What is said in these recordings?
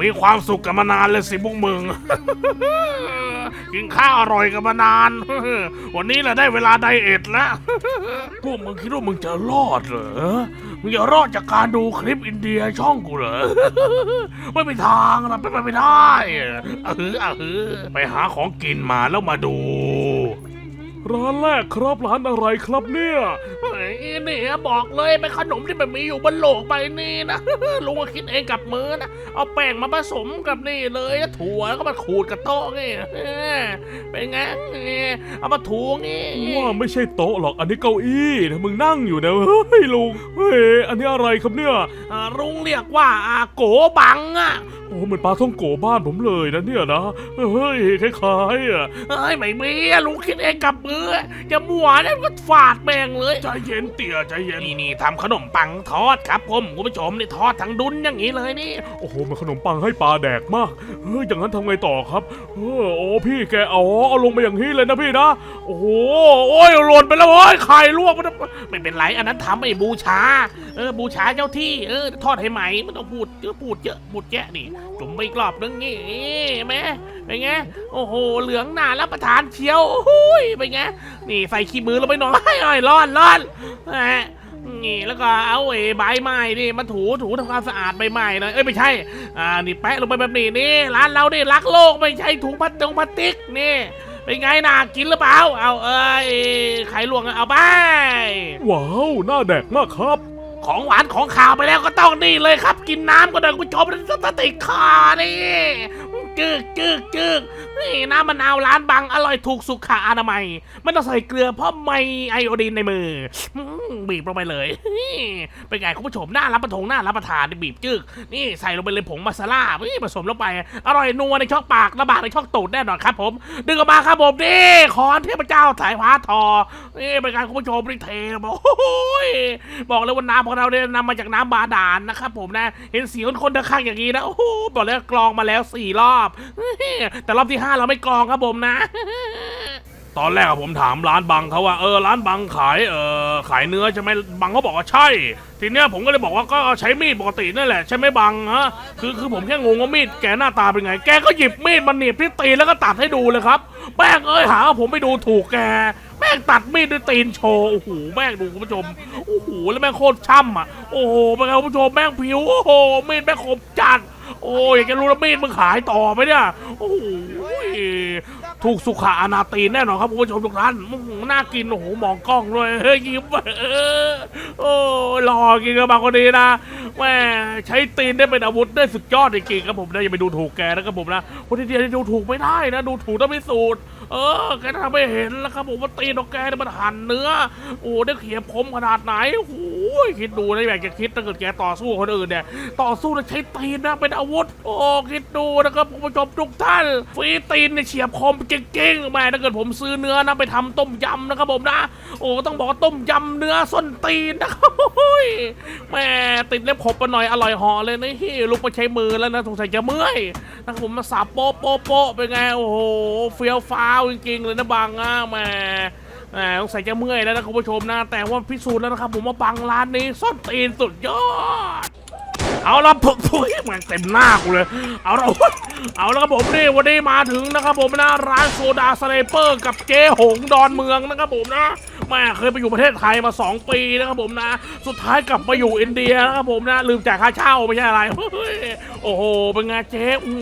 มีความสุขกันมานานเลยสิพวกมึง กินข้าวอร่อยกันมานาน วันนี้แหละได้เวลาไดเอทแล้ว พวกมึงคิดว่ามึงจะรอดเหรอ มึงจะรอดจากการดูคลิปอินเดียช่องกูเหรอ ไม่มีทางนะเป็นไปไม่ได้เออเออไปหาของกินมาแล้วมาดู ร้านแรกครับร้านอะไรครับเนี่ยเฮ้ยนี่บอกเลยเป็นขนมที่มันมีอยู่บนโลกใบนี้นะ ลุงก็คิดเองกับมือนะ เอาแป้งมาผสมกับนี่เลยถั่วแล้วก็มาขูดกับโต๊ะนี่เออเป็นไงนี่เอามาถูนี่ว่าไม่ใช่โต๊ะหรอกอันนี้เก้าอี้นะมึงนั่งอยู่นะเฮ้ยลุงเฮ้ยอันนี้อะไรครับเนี่ยอ่าลุงเรียกว่าอาโกบังอะโอ้เหมือนปลาท่องโกบ้านผมเลยนะเนี่ยนะเฮ้ยคล้ายๆอะเอ้ยไม่มีอะลุงคิดเองกับมือจะมัวเนี่ยก็ฟาดแม่งเลยใจเย็นเตี่ยใจเย็นนี่นี่ทำขนมปังทอดครับผมคุณผู้ชมนี่ทอดทั้งดุนอย่างนี้เลยนี่โอ้โหมันขนมปังให้ปลาแดกมากเฮ้ยอย่างนั้นทำไงต่อครับเออโอ้พี่แกเอาเอาลงไปอย่างนี้เลยนะพี่นะโอ้โหโอ้ยหล่นไปแล้วโอ้ยไข่ลวกไปแล้วไม่เป็นไรอันนั้นทำไอ้บูชาเออบูชาเจ้าที่เออทอดให้ไหมไมันต้องพูดเยอะพูดเยอะพูดแยะนี่จุ่มไปอีกรอบนึงนี่ไหมเป็นไงโอ้โห เหลืองหนาแล้วประทานเชียวโอ้ยเป็นไงนี่ใส่ขี้มือลงไปหน่อยอ้อยร้อนร้อนนี่แล้วก็เอาไอ้ใบไม้นี่มาถูถูทำความสะอาดใบไม้หน่อยเอ้ยไม่ใช่อ่านี่แปะลงไปแบบนี้นี่ร้านเรานี่รักโลกไม่ใช่ถุงพลาสติกพลาสติกนี่เป็นไงน่ากินหรือเปล่า เอาเอ้ยไข่ลวกเอาไป ว้าวน่าแดกมากครับ ของหวานของข่าวไปแล้วก็ต้องนี่เลยครับ กินน้ำก็ได้คุณผู้ชมสติกคานี่ จึกจึกจึกนี่น้ำมะนาวร้านบังอร่อยถูกสุขอนามัยไม่ต้องใส่เกลือเพราะไม่ไอโอดีนในมือบีบลงไปเลยนี่เป็นไงคุณผู้ชมน่ารับประทงน่ารับประทานนี่บีบจึกนี่ใส่ลงไปเลยผงมาซาล่าผสมลงไป อร่อยนัวในช่องปากระบาดในช่องตูดแน่นอนครับผม ดึงออกมาครับผมนี่ขอนเทพเจ้าสายฟ้าทอนี่เป็นการคุณผู้ชมนี่เทบอกโอ้ยบอกเลยว่าน้ำของเราเนี่ยนำมาจากน้ำบาดาลนะครับผมนะ เห็นสีคนๆข้างอย่างนี้นะโอ้โหบอกแล้วกรองมาแล้วสี่รอบแต่รอบที่ห้าเราไม่กรองครับผมนะ ตอนแรกอะผมถามร้านบังเขาว่าเออร้านบังขายเออขายเนื้อใช่ไหมบังเขาบอกว่าใช่ ทีเนี้ยผมก็เลยบอกว่าก็ใช้มีดปกตินั่นแหละใช่ไหมบังฮะคือคือผมแค่งงว่ามีดแกหน้าตาเป็นไง แกก็หยิบมีดมาหนีบที่ตีนแล้วก็ตัดให้ดูเลยครับแม่งเอ้ยหาว่าผมไปดูถูกแก ม่งตัดมีดด้วยตีนโชว์โอ้โหแม่งดูคุณผู้ชมโอ้โหแล้วแม่งโคตรช่ำอะโอ้โหเป็นไงคุณผู้ชมแม่งผิวโอ้โหมีดแม่งคมจัดโอ้ยอยากจะรู้แล้วมีดมึงขายต่อไหมเนี่ยโอ้โหถูกสุขอนาตีนแน่นอนครับคุณผู้ชมทุกท่านอื้อหือน่ากินโอ้โหมองกล้องด้วยเฮ้ยยิ้มโอ้หล่อกินกับบางคนดีนะแม่ใช้ตีนได้เป็นอาวุธได้สุดยอดจริงๆครับผมนะอย่าไปดูถูกแกนะครับผมนะคนที่เดียวดูถูกไม่ได้นะ ดูถูกต้องพิสูจน์ เออแกทำให้เห็นแล้วครับผมว่าตีนของแกเนี่ยมันหั่นเนื้อ โอ้ได้เขียบคมขนาดไหนโอ้ โหคิดดูนะอยากจะคิดถ้าเกิดแกต่อสู้คนอื่นเนี่ยต่อสู้แล้วใช้ตีนนะเป็นอาวุธ โอ้คิดดูนะครับคุณผู้ชมทุกท่านฟีตีนเนี่ยเฉียบคมจริงๆแม่ถ้าเกิดผมซื้อเนื้อนะไปทำต้มยำนะครับผมนะ โอ้ต้องบอกว่าต้มยำเนื้อส้นตีนนะครับโอ้ยแม่ติดเล็บขบไปหน่อยอร่อยเหอเลยนะที่ลุกไปใช้มือแล้วนะสงสัยจะเมื่อยนะครับผมมาสับโป๊ะโป๊ะโป๊ะเป็นไงโอ้โหเฟี้ยวฟ้าวจริงๆเลยนะบางอะแม่ แหมสงสัยจะเมื่อยแล้วนะคุณผู้ชมนะ แต่ว่าพิสูจน์แล้วนะครับผมว่าปังร้านนี้ส้นตีนสุดยอด เอาละผมทุยมันเต็มหน้ากูเลย เอาละเอาละครับผมนี่วันนี้มาถึงนะครับผมนะร้านโซดาสไนเปอร์กับเจ๊หงดอนเมืองนะครับผมนะแม่เคยไปอยู่ประเทศไทยมา 2 ปีนะครับผมนะ สุดท้ายกลับมาอยู่อินเดียนะครับผมนะ ลืมจ่ายค่าเช่าไม่ใช่อะไรเฮ้ยโอ้โหเป็นไงเจ๊อื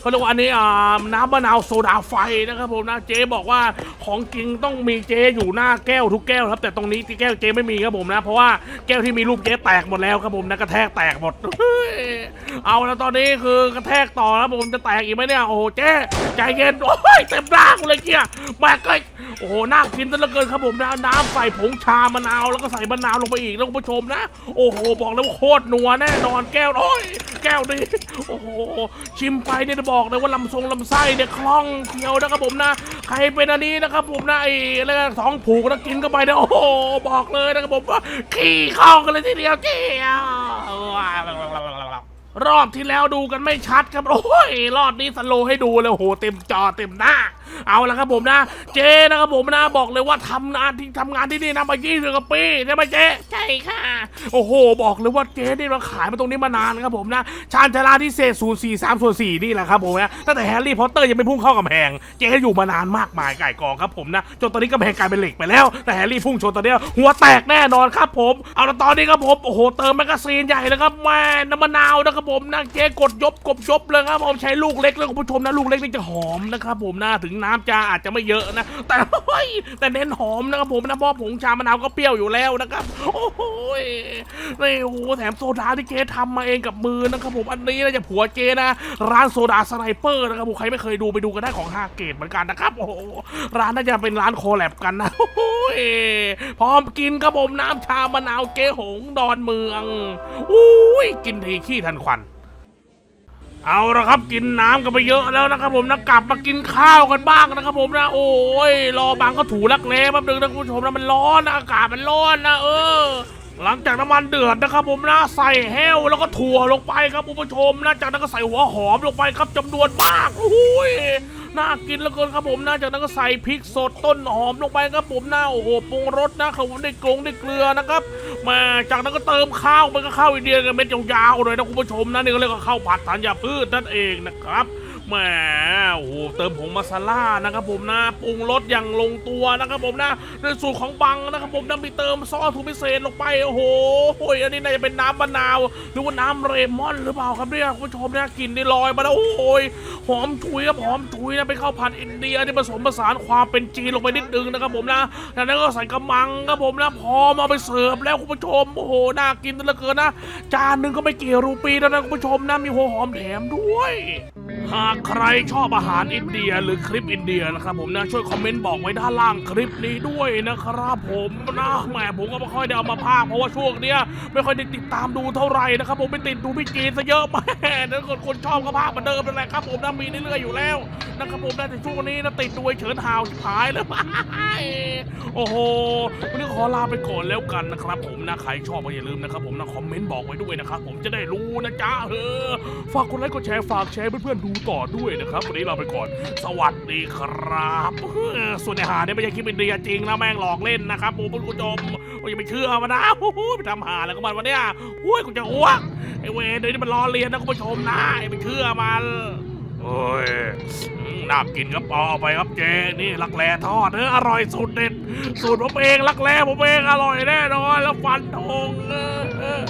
เขาเรียกว่าอันนี้อ่าน้ำมะนาวโซดาไฟนะครับผมนะเจ๊บอกว่าของจริงต้องมีเจ๊อยู่หน้าแก้วทุกแก้วครับแต่ตรงนี้ที่แก้วเจ๊ไม่มีครับผมนะ เพราะว่าแก้วที่มีรูปเจ๊แตกหมดแล้วครับผมนะกระแทกแตกหมดเอาแล้วตอนนี้คือกระแทกต่อแล้วผมจะแตกอีกไหมเนี่ยโอ้โหเจ๊ใจเย็นโอ้ยเต็มหน้ากูเลยเกี้ยแบกเลยโอ้โหน่ากินซะเหลือเกินครับผมนะน้ำใส่ผงชามะนาวแล้วก็ใส่มะนาวลงไปอีกนะคุณผู้ชมนะ โอ้โหบอกเลยว่าโคตรนัวแน่นอนแก้วโอ้ยแก้วนี้โอ้โหชิมไปเนี่ยบอกเลยว่าลำทรงลำไส้เนี่ยคล่องเคียวนะครับผมนะ ใครเป็นอันนี้นะครับผมนะไอ้อะไรนะท้องผูกแล้วกินเข้าไปเนี่ยโอ้โหบอกเลยนะครับผมว่าขี้เข้ากันเลยทีเดียวเจียวรอบที่แล้วดูกันไม่ชัดครับ โอ้ย รอบนี้สโลให้ดูเลยโหเต็มจอเต็มหน้า เอาละครับผมนะ เจ๊นะครับผมนะบอกเลยว่าทำงานที่ทำงานที่นี่นะมา20กว่าปีใช่ไหมเจ๊ใช่ค่ะ โอ้โห บอกเลยว่าเจ๊นี่เราขายมาตรงนี้มานานครับผมนะชานชาลาที่เศษ0 4 3ส่วน4นี่แหละครับผมนะตั้งแต่แฮร์รี่พอตเตอร์ยังไม่พุ่งเข้ากำแพงเจ๊อยู่มานานมากมายไก่กองครับผมนะจนตอนนี้กำแพงกลายเป็นเหล็กไปแล้วแต่แฮร์รี่พุ่งชนตอนเนี้ยหัวแตกแน่นอนครับผมเอาละตอนนี้ครับผมโอ้โหเติมแมกกาซีนใหญ่เลยครับแม่น้ำมะนาวนะครับผมนะเจ๊กดยบกบยบเลยครับผมใช้ลูกเล็กเลยคุณผู้ชมนะลูกเล็กนี่จะหอมนะครับผมนะถึงน้ำจะอาจจะไม่เยอะนะ แต่เฮ้ยแต่เน้นหอมนะครับผมนะเพราะผงชามะนาวก็เปรี้ยวอยู่แล้วนะครับ โอ้โหนี่โอ้โหแถมโซดาที่เจ๊ทำมาเองกับมือนะครับผมอันนี้นะจะผัวเจนะ ร้านโซดาสไนเปอร์นะครับผมใครไม่เคยดูไปดูกันได้ของฮาเกตเหมือนกันนะครับโอ้โหร้านน่าจะเป็นร้านโคแลบกันนะโอ้โหพร้อมกินครับผมน้ำชามะนาวเจ๊หงดอนเมืองอุ้ยกินทีขี้ทันควัน เอาละครับกินน้ำกันไปเยอะแล้วนะครับผมนะกลับมากินข้าวกันบ้างนะครับผมนะโอ้ยรอบางก็ถูรักแร้แป๊บนึงนะคุณผู้ชมนะมันร้อนนะอากาศมันร้อนนะเออ หลังจากน้ำมันเดือดนะครับผมนะใส่แห้วแล้วก็ถั่วลงไปครับคุณผู้ชมนะจากนั้นก็ใส่หัวหอมลงไปครับจำนวนมากโอ้ยน่ากินเหลือเกินครับผมนะจากนั้นก็ใส่พริกสดต้นหอมลงไปครับผมนะโอ้โหปรุงรสนะครับผมได้กรงได้เกลือนะครับมาจากนั้นก็เติมข้าวไปก็ข้าวอินเดียกันเม็ดยาวๆเลยนะคุณผู้ชมนะนี่ก็เรียกว่าข้าวผัดธัญพืชนั่นเองนะครับ แหมโอ้โหเติมผงมาซาล่านะครับผมนะปรุงรสอย่างลงตัวนะครับผมนะในสูตรของบังนะครับผมนะมีเติมซอสทูพิเศษลงไปโอ้โหโอ้ยอันนี้น่าจะเป็นน้ำมะนาวหรือว่าน้ำเรมอนหรือเปล่าครับเนี่ยคุณผู้ชมนี่ยกลิ่นนี่ลอยมาแล้วโอ้ยหอมฉุยครับหอมฉุยนะเป็นข้าวผัดอินเดียที่ผสมผสานความเป็นจีนลงไปนิดนึงนะครับผมนะจากนั้นก็ใส่กระมังครับผมนะพอมาไปเสิร์ฟแล้วคุณผู้ชมโอ้โหน่ากินเหลือเกินนะ จานหนึ่งก็ไม่กี่รูปีแล้วนะคุณผู้ชมนะมีหัวหอมแถมด้วย หากใครชอบอาหารอินเดียหรือคลิปอินเดียนะครับผมนะช่วยคอมเมนต์บอกไว้ด้านล่างคลิปนี้ด้วยนะครับผมนะแหมผมก็ไม่ค่อยได้เอามาพากเพราะว่าช่วงเนี้ยไม่ค่อยได้ติดตามดูเท่าไหร่นะครับผมไปติดดูพี่จีนซะเยอะแหม่ถ้าเกิดคนชอบก็พากเหมือนเดิมนั่นแหละครับผมนะมีเรื่อยๆอยู่แล้วนะครับผมนะแต่ช่วงนี้นะติดด้วยเฉินหาวชิบหายเลยโอ้โหวันนี้ขอลาไปก่อนแล้วกันนะครับผมนะใครชอบก็อย่าลืมนะครับผมนะคอมเมนต์บอกไว้ด้วยนะครับผมจะได้รู้นะจ๊ะเออฝากกดไลค์กดแชร์ฝากแชร์เพื่อนๆดูต่อด้วยนะครับ วันนี้เราไปก่อน สวัสดีครับส่วนในหาเนี่ยไม่ใช่คลิปอินเดียจริงนะแม่งหลอกเล่นนะครับผมคุณผู้ชมโอ้ยอย่าไปเชื่อมันนะไปทำหาแล้วก็มันวันเนี้ยโอ้ยกูจะอ้วกไอเวรเดี๋ยวนี้มันล้อเลียนนะคุณผู้ชมนะอย่าไปเชื่อมันโอ้ยน่ากินครับเอไปครับเจนี่รักแร้ทอดเอออร่อยสุดเด็ดสูตรผมเองรักแร้ผมเองอร่อยแน่นอนแล้วฟันธงเออ